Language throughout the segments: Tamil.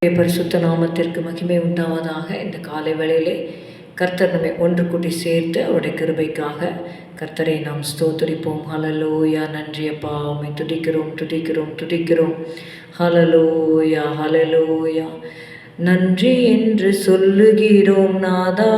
பரிசுத்த நாமத்திற்கு மகிமை உண்டாவதாக இந்த காலை வேளையிலே கர்த்தர் நம்மை ஒன்று கூட்டி சேர்த்து அவருடைய கிருபைக்காக கர்த்தரை நாம் ஸ்தோத்தரிப்போம். ஹலலோயா நன்றியப்பா உண்மை துடிக்கிறோம் துடிக்கிறோம் துடிக்கிறோம் ஹலலோயா ஹலலோயா நன்றி என்று சொல்லுகிறோம் நாதா.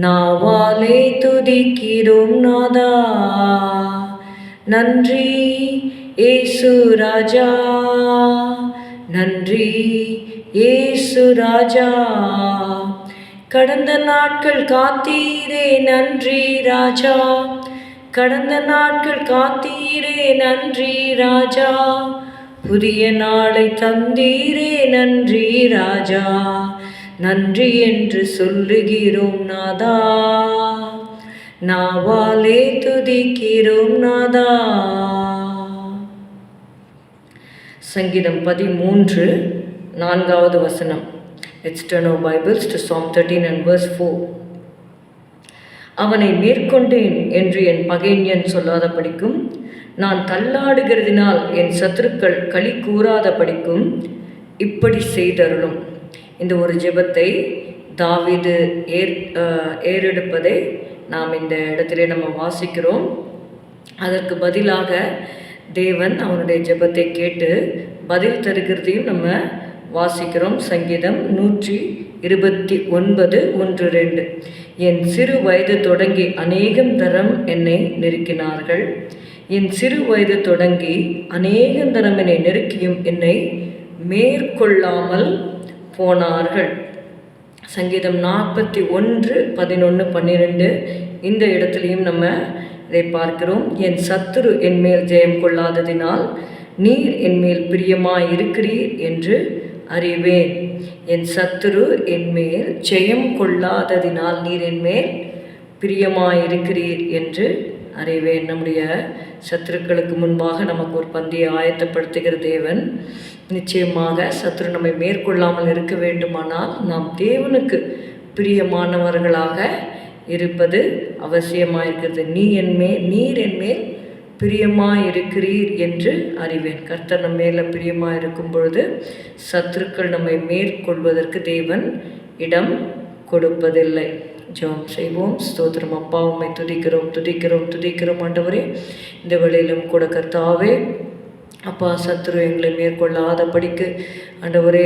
நாவாலே துதிக்கிறோம் நாதா. நன்றி. ஏசு ராஜா. நன்றி. ஏசு ராஜா கடந்த நாட்கள் காத்தீரே நன்றி ராஜா. கடந்த நாட்கள் காத்தீரே நன்றி ராஜா. புதிய நாளை தந்தீரே நன்றி ராஜா. நன்றி என்று சொல்லுகிறோம் நாதா. நாவாலே துதிக்கிறோம் நாதா. சங்கீதம் பதிமூன்று நான்காவது வசனம். It's turn our Bibles to Psalm thirteen and verse four அவனை மேற்கொண்டேன் என்று என் பகைஞன் சொல்லாத படிக்கும் நான் தள்ளாடுகிறதினால் என் சத்துருக்கள் களி கூறாத படிக்கும் இப்படி செய்தருளும். இந்த ஒரு ஜெபத்தை தாவிது ஏற் ஏறெடுப்பதை நாம் இந்த இடத்திலே நம்ம வாசிக்கிறோம். அதற்கு பதிலாக தேவன் அவனுடைய ஜெபத்தை கேட்டு பதில் தருகிறதையும் நம்ம வாசிக்கிறோம். சங்கீதம் நூற்றி இருபத்தி ஒன்பது ஒன்று ரெண்டு. என் சிறு வயது தொடங்கி அநேகம் தரம் என்னை நெருக்கினார்கள். என் சிறு வயது தொடங்கி அநேகம் தரம் என்னை நெருக்கியும் என்னை மேற்கொள்ளாமல் போனார்கள். சங்கீதம் நாற்பத்தி ஒன்று பதினொன்று பன்னிரெண்டு. இந்த இடத்துலையும் நம்ம இதை பார்க்கிறோம். என் சத்துரு என் மேல் ஜெயம் கொள்ளாததினால் நீர் என் மேல் பிரியமாய் இருக்கிறீர் என்று அறிவேன். என் சத்துரு என் மேல் ஜெயம் கொள்ளாததினால் நீர் என் மேல் இருக்கிறீர் என்று அறிவேன். நம்முடைய சத்துருக்களுக்கு முன்பாக நமக்கு ஒரு பந்தியை ஆயத்தப்படுத்துகிற தேவன் நிச்சயமாக சத்ரு நம்மை மேற்கொள்ளாமல் இருக்க வேண்டுமானால் நாம் தேவனுக்கு பிரியமானவர்களாக இருப்பது அவசியமாயிருக்கிறது. நீ என்மே நீர் என்மேல் பிரியமாக இருக்கிறீர் என்று அறிவேன். கர்த்தர் நம்ம மேலே பிரியமாக இருக்கும் பொழுது சத்துருக்கள் நம்மை மேற்கொள்வதற்கு தேவன் இடம் கொடுப்பதில்லை. ஜெபம் செய்வோம். ஸ்தோத்திரம். அப்பா துதிக்கிறோம் துதிக்கிறோம் துதிக்கிறோம் ஆண்டவரே. இந்த வேளையிலும் கூட கர்த்தாவே அப்பா சத்துரு எங்களை மேற்கொள்ளாத படிக்கு ஆண்டவரே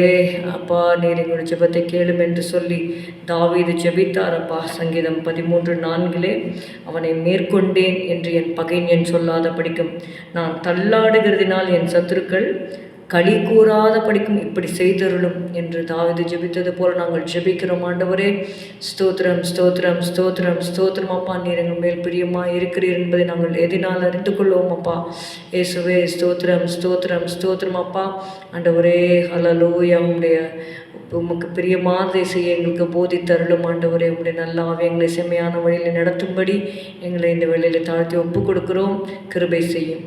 அப்பா நீர் எங்களுடைய ஜெபத்தை கேளும் என்று சொல்லி தாவீது ஜெபித்தார். அப்பா சங்கீதம் பதிமூன்று நான்கிலே அவனை மேற்கொண்டேன் என்று என் பகைஞன் சொல்லாத படிக்கும் நான் தள்ளாடுகிறதினால் என் சத்துருக்கள் களி கூறாத படிக்கும் இப்படி செய்தருளும் என்று தாவிது ஜெபித்தது போல நாங்கள் ஜெபிக்கிறோம். ஆண்டவரே ஸ்தோத்திரம் ஸ்தோத்திரம் ஸ்தோத்திரம் ஸ்தோத்திரம். அப்பா நீர் எங்கள் மேல் பிரியமா இருக்கிறீர் என்பதை நாங்கள் எதினால் அறிந்து கொள்வோம் அப்பா. இயேசுவே ஸ்தோத்திரம் ஸ்தோத்திரம் ஸ்தோத்திரம் அப்பா. ஆண்டவரே ஹலலூயா உடைய உமக்கு பிரியமானதை செய்ய எங்களுக்கு போதித்தருளும். ஆண்டவரே உங்களுடைய நல்ல ஆவி எங்களை செம்மையான வழியில் நடத்தும்படி எங்களை இந்த வேலையில் தாழ்த்தி ஒப்பு கொடுக்கிறோம் கிருபை செய்யும்.